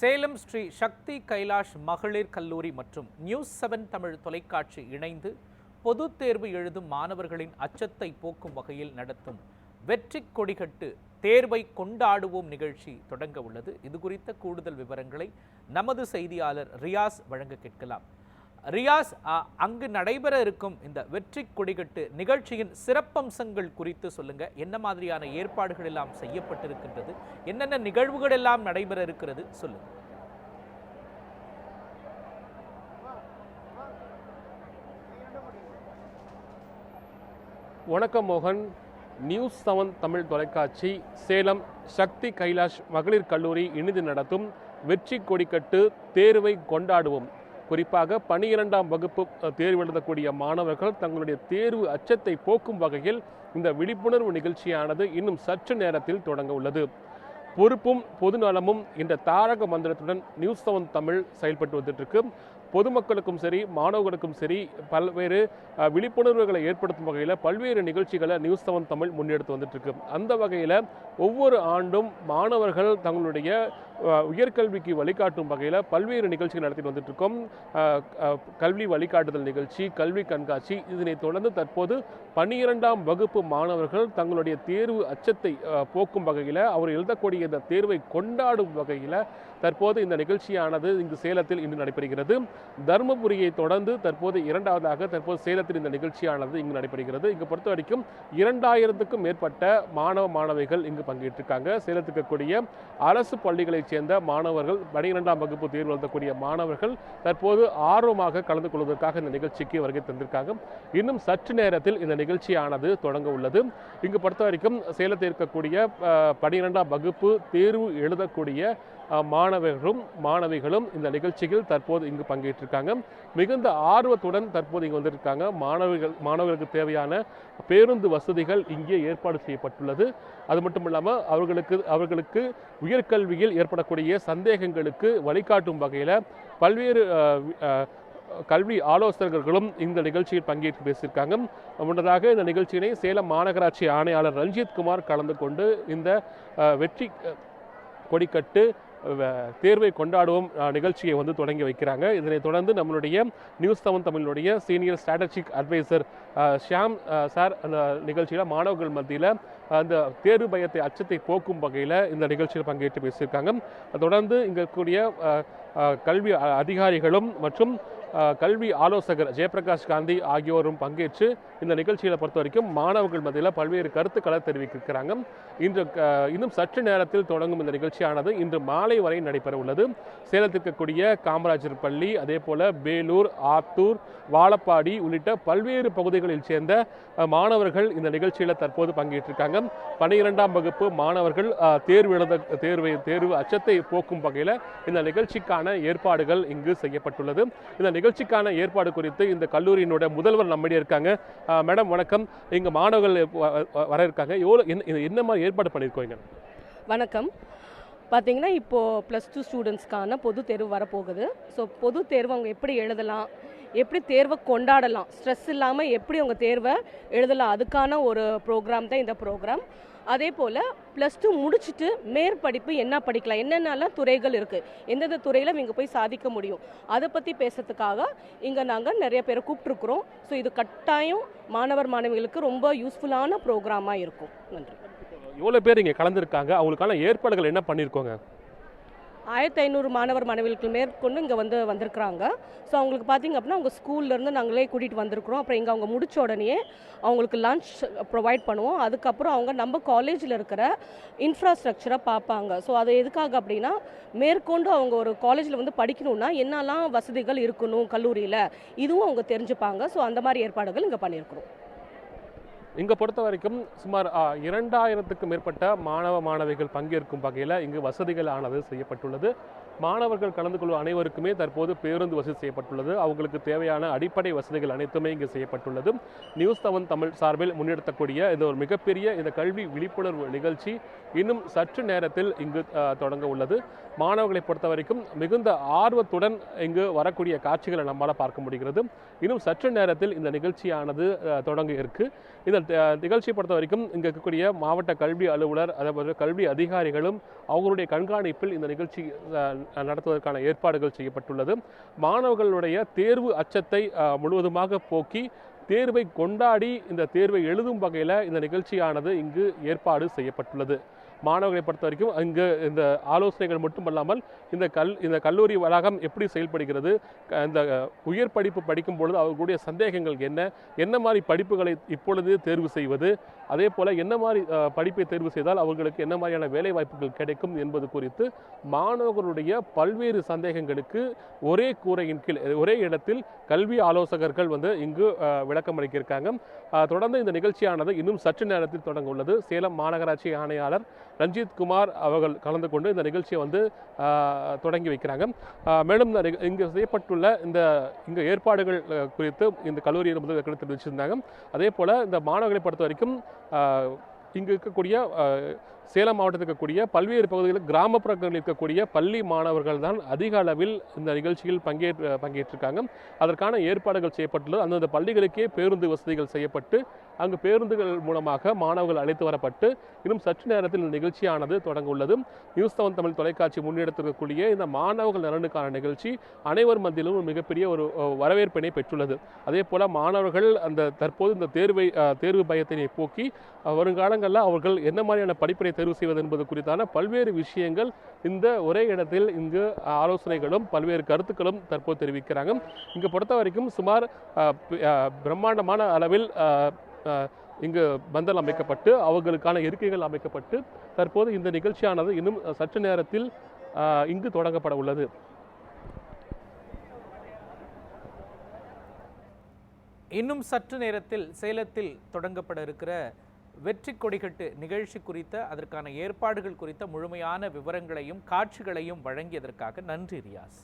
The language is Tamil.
சேலம் ஸ்ரீ சக்தி கைலாஷ் மகளிர் கல்லூரி மற்றும் நியூஸ் செவன் தமிழ் தொலைக்காட்சி இணைந்து பொதுத் தேர்வு எழுதும் மாணவர்களின் அச்சத்தை போக்கும் வகையில் நடத்தும் வெற்றி கொடிகட்டு தேர்வை கொண்டாடுவோம் நிகழ்ச்சி தொடங்க உள்ளது. இது குறித்த கூடுதல் விவரங்களை நமது செய்தியாளர் ரியாஸ் வழங்க கேட்கலாம். ரியாஸ் அ, அங்கு நடைபெற இருக்கும் இந்த வெற்றி கொடிகட்டு நிகழ்ச்சியின் சிறப்பம்சங்கள் குறித்து சொல்லுங்க. என்ன மாதிரியான ஏற்பாடுகள் எல்லாம் செய்யப்பட்டிருக்கின்றது? என்னென்ன நிகழ்வுகள் எல்லாம் நடைபெற இருக்கிறது? சொல்லுங்க. வணக்கம் மோகன். நியூஸ் செவன் தமிழ் தொலைக்காட்சி சேலம் சக்தி கைலாஷ் மகளிர் கல்லூரி இணைந்து நடத்தும் வெற்றி கொடிக்கட்டு தேர்வை கொண்டாடுவோம். குறிப்பாக பனிரெண்டாம் வகுப்பு தேர்வு எழுதக்கூடிய மாணவர்கள் தங்களுடைய தேர்வு அச்சத்தை போக்கும் வகையில் இந்த விழிப்புணர்வு நிகழ்ச்சியானது இன்னும் சற்று நேரத்தில் தொடங்க உள்ளது. பொறுப்பும் பொதுநலமும் என்ற தாரக மந்திரத்துடன் நியூஸ் செவன் தமிழ் செயல்பட்டு வந்துட்டு இருக்கு. பொதுமக்களுக்கும் சரி மாணவர்களுக்கும் சரி பல்வேறு விழிப்புணர்வுகளை ஏற்படுத்தும் வகையில் பல்வேறு நிகழ்ச்சிகளை நியூஸ் செவன் தமிழ் முன்னெடுத்து வந்துட்டுருக்கு. அந்த வகையில் ஒவ்வொரு ஆண்டும் மாணவர்கள் தங்களுடைய உயர்கல்விக்கு வழிகாட்டும் வகையில் பல்வேறு நிகழ்ச்சிகள் நடத்திட்டு வந்துட்டுருக்கோம். கல்வி வழிகாட்டுதல் நிகழ்ச்சி கல்வி கண்காட்சி இதனை தொடர்ந்து தற்போது பன்னிரெண்டாம் வகுப்பு மாணவர்கள் தங்களுடைய தேர்வு அச்சத்தை போக்கும் வகையில் அவர் எழுதக்கூடிய இந்த தேர்வை கொண்டாடும் வகையில் தற்போது இந்த நிகழ்ச்சியானது இங்கு சேலத்தில் இன்று நடைபெறுகிறது. தருமபுரியை தொடர்ந்து தற்போது இரண்டாவதாக தற்போது சேலத்தில் இந்த நிகழ்ச்சியானது இங்கு நடைபெறுகிறது. இங்கு பொறுத்த வரைக்கும் இரண்டாயிரத்துக்கும் மேற்பட்ட மாணவ மாணவிகள் இங்கு பங்கேற்றிருக்காங்க. சேலத்துக்கு இருக்கக்கூடிய அரசு பள்ளிகளைச் சேர்ந்த மாணவர்கள் பனிரெண்டாம் வகுப்பு தேர்வு எழுதக்கூடிய மாணவர்கள் தற்போது ஆர்வமாக கலந்து கொள்வதற்காக இந்த நிகழ்ச்சிக்கு வருகை தந்திருக்காங்க. இன்னும் சற்று நேரத்தில் இந்த நிகழ்ச்சியானது தொடங்க உள்ளது. இங்கு பொறுத்த வரைக்கும் சேலத்தில் இருக்கக்கூடிய பனிரெண்டாம் வகுப்பு தேர்வு எழுதக்கூடிய மாணவர்களும் மாணவிகளும் இந்த நிகழ்ச்சியில் தற்போது இங்கு பங்கேற்றிருக்காங்க. மிகுந்த ஆர்வத்துடன் தற்போது இங்கு வந்திருக்காங்க. மாணவர்கள் மாணவர்களுக்கு தேவையான பேருந்து வசதிகள் இங்கே ஏற்பாடு செய்யப்பட்டுள்ளது. அது மட்டும் இல்லாமல் அவர்களுக்கு அவர்களுக்கு உயர்கல்வியில் ஏற்படக்கூடிய சந்தேகங்களுக்கு வழிகாட்டும் வகையில் பல்வேறு கல்வி ஆலோசகர்களும் இந்த நிகழ்ச்சியில் பங்கேற்று பேசியிருக்காங்க. முன்னதாக இந்த நிகழ்ச்சியினை சேலம் மாநகராட்சி ஆணையாளர் ரஞ்சித் குமார் கலந்து கொண்டு இந்த வெற்றி கொடிக்கட்டு தேர்வை கொண்டாடுவோம் நிகழ்ச்சியை வந்து தொடங்கி வைக்கிறாங்க. இதனைத் தொடர்ந்து நம்மளுடைய நியூஸ் செவன் தமிழுடைய senior strategic advisor Shyam sir அந்த நிகழ்ச்சியில் மாணவர்கள் மத்தியில் அந்த தேர்வு பயத்தை அச்சத்தை போக்கும் வகையில் இந்த நிகழ்ச்சியில் பங்கேற்று பேசியிருக்காங்க. தொடர்ந்து இங்கே இருக்கக்கூடிய கல்வி அ- அதிகாரிகளும் மற்றும் கல்வி ஆலோசகர் ஜெயபிரகாஷ் காந்தி ஆகியோரும் பங்கேற்று இந்த நிகழ்ச்சியில் பொறுத்த வரைக்கும் மாணவர்கள் மத்தியில் பல்வேறு கருத்துக்களை தெரிவிக்கிறாங்க இன்று இன்னும் சற்று நேரத்தில் தொடங்கும் இந்த நிகழ்ச்சியானது இன்று மாலை வரை நடைபெற உள்ளது. சேலத்திற்கக்கூடிய காமராஜர் பள்ளி அதே போல வேலூர் ஆத்தூர் வாழப்பாடி உள்ளிட்ட பல்வேறு பகுதிகளில் சேர்ந்த மாணவர்கள் இந்த நிகழ்ச்சியில் தற்போது பங்கேற்றிருக்காங்க. பன்னிரெண்டாம் வகுப்பு மாணவர்கள் தேர்வு எழுத தேர்வு தேர்வு அச்சத்தை போக்கும் வகையில் இந்த நிகழ்ச்சிக்கான ஏற்பாடுகள் இங்கு செய்யப்பட்டுள்ளது. இந்த நிகழ்ச்சிக்கான ஏற்பாடு குறித்து இந்த கல்லூரியினுடைய முதல்வர் நம்மிடையே இருக்காங்க. மேடம் வணக்கம். இங்கே மாணவர்கள் வ- வர இருக்காங்க. எவ்வளோ என்ன என்ன மாதிரி ஏற்பாடு பண்ணியிருக்கோங்க வணக்கம். பார்த்தீங்கன்னா இப்போது ப்ளஸ் டூ ஸ்டூடெண்ட்ஸ்க்கான பொது தேர்வு வரப்போகுது. ஸோ பொது தேர்வு அவங்க எப்படி எழுதலாம்? எப்படி தேர்வை கொண்டாடலாம்? ஸ்ட்ரெஸ் இல்லாமல் எப்படி அவங்க தேர்வை எழுதலாம்? அதுக்கான ஒரு ப்ரோக்ராம் தான் இந்த ப்ரோக்ராம் அதே போல் ப்ளஸ் டூ முடிச்சுட்டு மேற்படிப்பு என்ன படிக்கலாம்? என்னென்னலாம் துறைகள் இருக்குது எந்தெந்த துறையில் இங்கே போய் சாதிக்க முடியும்? அதை பற்றி பேசுறதுக்காக இங்கே நாங்கள் நிறைய பேரை கூப்பிட்ருக்குறோம் ஸோ இது கட்டாயம் மாணவர் மாணவிகளுக்கு ரொம்ப யூஸ்ஃபுல்லான ப்ரோக்ராமாக இருக்கும். நன்றி. எவ்வளோ பேர் இங்கே கலந்துருக்காங்க? அவங்களுக்கான ஏற்பாடுகள் என்ன பண்ணியிருக்கோங்க ஆயிரத்தி ஐநூறு மாணவர் மாணவிகளுக்கு மேற்கொண்டு இங்கே வந்து வந்திருக்கிறாங்க. ஸோ அவங்களுக்கு பார்த்திங்க அப்படின்னா அவங்க ஸ்கூல்லேருந்து நாங்களே கூட்டிகிட்டு வந்திருக்கிறோம். அப்புறம் இங்கே அவங்க முடிச்ச உடனே அவங்களுக்கு லன்ச் ப்ரொவைட் பண்ணுவோம். அதுக்கப்புறம் அவங்க நம்ம காலேஜில் இருக்கிற இன்ஃப்ராஸ்ட்ரக்சரை பார்ப்பாங்க. ஸோ அது எதுக்காக அப்படின்னா மேற்கொண்டு அவங்க ஒரு காலேஜில் வந்து படிக்கணும்னா என்னெல்லாம் வசதிகள் இருக்கணும் கல்லூரியில் இதுவும் அவங்க தெரிஞ்சுப்பாங்க. ஸோ அந்த மாதிரி ஏற்பாடுகள் இங்கே பண்ணியிருக்கிறோம். இங்கே பொறுத்த வரைக்கும் சுமார் இரண்டாயிரத்துக்கும் மேற்பட்ட மாணவ மாணவிகள் பங்கேற்கும் வகையில் இங்கு வசதிகள் ஆனது செய்யப்பட்டுள்ளது. மாணவர்கள் கலந்து கொள்ளும் அனைவருக்குமே தற்போது பேருந்து வசதி செய்யப்பட்டுள்ளது. அவங்களுக்கு தேவையான அடிப்படை வசதிகள் அனைத்துமே இங்கு செய்யப்பட்டுள்ளது. நியூஸ் செவன் தமிழ் சார்பில் முன்னெடுத்தக்கூடிய இந்த ஒரு மிகப்பெரிய இந்த கல்வி விழிப்புணர்வு நிகழ்ச்சி இன்னும் சற்று நேரத்தில் இங்கு தொடங்க உள்ளது. மாணவர்களை பொறுத்த வரைக்கும் மிகுந்த ஆர்வத்துடன் இங்கு வரக்கூடிய காட்சிகளை நம்மால் பார்க்க முடிகிறது. இன்னும் சற்று நேரத்தில் இந்த நிகழ்ச்சியானது தொடங்க இருக்கு. இந்த அஹ், நிகழ்ச்சியை பொறுத்த வரைக்கும் இங்கே இருக்கக்கூடிய மாவட்ட கல்வி அலுவலர் அதேபோல கல்வி அதிகாரிகளும் அவர்களுடைய கண்காணிப்பில் இந்த நிகழ்ச்சி நடத்துவதற்கான ஏற்பாடுகள் செய்யப்பட்டுள்ளது. மாணவர்களுடைய தேர்வு அச்சத்தை முழுவதுமாக போக்கி தேர்வை கொண்டாடி இந்த தேர்வை எழுதும் வகையில் இந்த நிகழ்ச்சியானது இங்கு ஏற்பாடு செய்யப்பட்டுள்ளது. மாணவர்களை பொறுத்த வரைக்கும் இங்கு இந்த ஆலோசனைகள் மட்டுமல்லாமல் இந்த கல் இந்த கல்லூரி வளாகம் எப்படி செயல்படுகிறது க- இந்த உயர் படிப்பு படிக்கும் பொழுது அவர்களுடைய சந்தேகங்கள் என்ன என்ன மாதிரி படிப்புகளை இப்பொழுது தேர்வு செய்வது அதே போல் என்ன மாதிரி படிப்பை தேர்வு செய்தால் அவர்களுக்கு என்ன மாதிரியான வேலை வாய்ப்புகள் கிடைக்கும் என்பது குறித்து மாணவர்களுடைய பல்வேறு சந்தேகங்களுக்கு ஒரே கூரையின் கீழ் ஒரே இடத்தில் கல்வி ஆலோசகர்கள் வந்து இங்கு விளக்கம் அளிக்கியிருக்காங்க தொடர்ந்து இந்த நிகழ்ச்சியானது இன்னும் சற்று நேரத்தில் தொடங்க உள்ளது. சேலம் மாநகராட்சி ஆணையாளர் ரஞ்சித் குமார் அவர்கள் கலந்து கொண்டு இந்த நிகழ்ச்சியை வந்து தொடங்கி வைக்கிறாங்க. அஹ், மேலும் இங்கு செய்யப்பட்டுள்ள இந்த இங்கு ஏற்பாடுகள் குறித்து இந்த கல்லூரியில் முதல் தெரிவிச்சிருந்தாங்க. அதே போல இந்த மாணவர்களை பொறுத்த வரைக்கும் இங்கு இருக்கக்கூடிய சேலம் மாவட்டத்தில் இருக்கக்கூடிய பல்வேறு பகுதிகளில் கிராமப்புறங்களில் இருக்கக்கூடிய பள்ளி மாணவர்கள் தான் அதிக அளவில் இந்த நிகழ்ச்சியில் பங்கேற்று பங்கேற்றிருக்காங்க. அதற்கான ஏற்பாடுகள் செய்யப்பட்டுள்ளது. அந்தந்த பள்ளிகளுக்கே பேருந்து வசதிகள் செய்யப்பட்டு அங்கு பேருந்துகள் மூலமாக மாணவர்கள் அழைத்து வரப்பட்டு இன்னும் சற்று நேரத்தில் இந்த நிகழ்ச்சியானது தொடங்க உள்ளது நியூஸ் செவன் தமிழ் தொலைக்காட்சி முன்னெடுத்திருக்கக்கூடிய இந்த மாணவர்கள் நலனுக்கான நிகழ்ச்சி அனைவர் மத்தியிலும் மிகப்பெரிய ஒரு வரவேற்பினை பெற்றுள்ளது. அதே போல மாணவர்கள் அந்த தற்போது இந்த தேர்வை தேர்வு பயத்தினை போக்கி வருங்கால வருங்காலங்களில் அவர்கள் என்ன மாதிரியான படிப்பினை தேர்வு செய்வது என்பது குறித்தான பல்வேறு விஷயங்கள் இந்த ஒரே இடத்தில் இங்கு ஆலோசனைகளும் பல்வேறு கருத்துக்களும் தற்போது தெரிவிக்கிறாங்க. இங்கு பொறுத்த வரைக்கும் சுமார் பிரம்மாண்டமான அளவில் இங்கு பந்தல் அமைக்கப்பட்டு அவர்களுக்கான இருக்கைகள் அமைக்கப்பட்டு தற்போது இந்த நிகழ்ச்சியானது இன்னும் சற்று நேரத்தில் இங்கு தொடங்கப்பட உள்ளது. இன்னும் சற்று நேரத்தில் சேலத்தில் தொடங்கப்பட இருக்கிற வெற்றி கொடிகட்டு நிகழ்ச்சி குறித்த அதற்கான ஏற்பாடுகள் குறித்த முழுமையான விவரங்களையும் காட்சிகளையும் வழங்கியதற்காக நன்றி ரியாஸ்.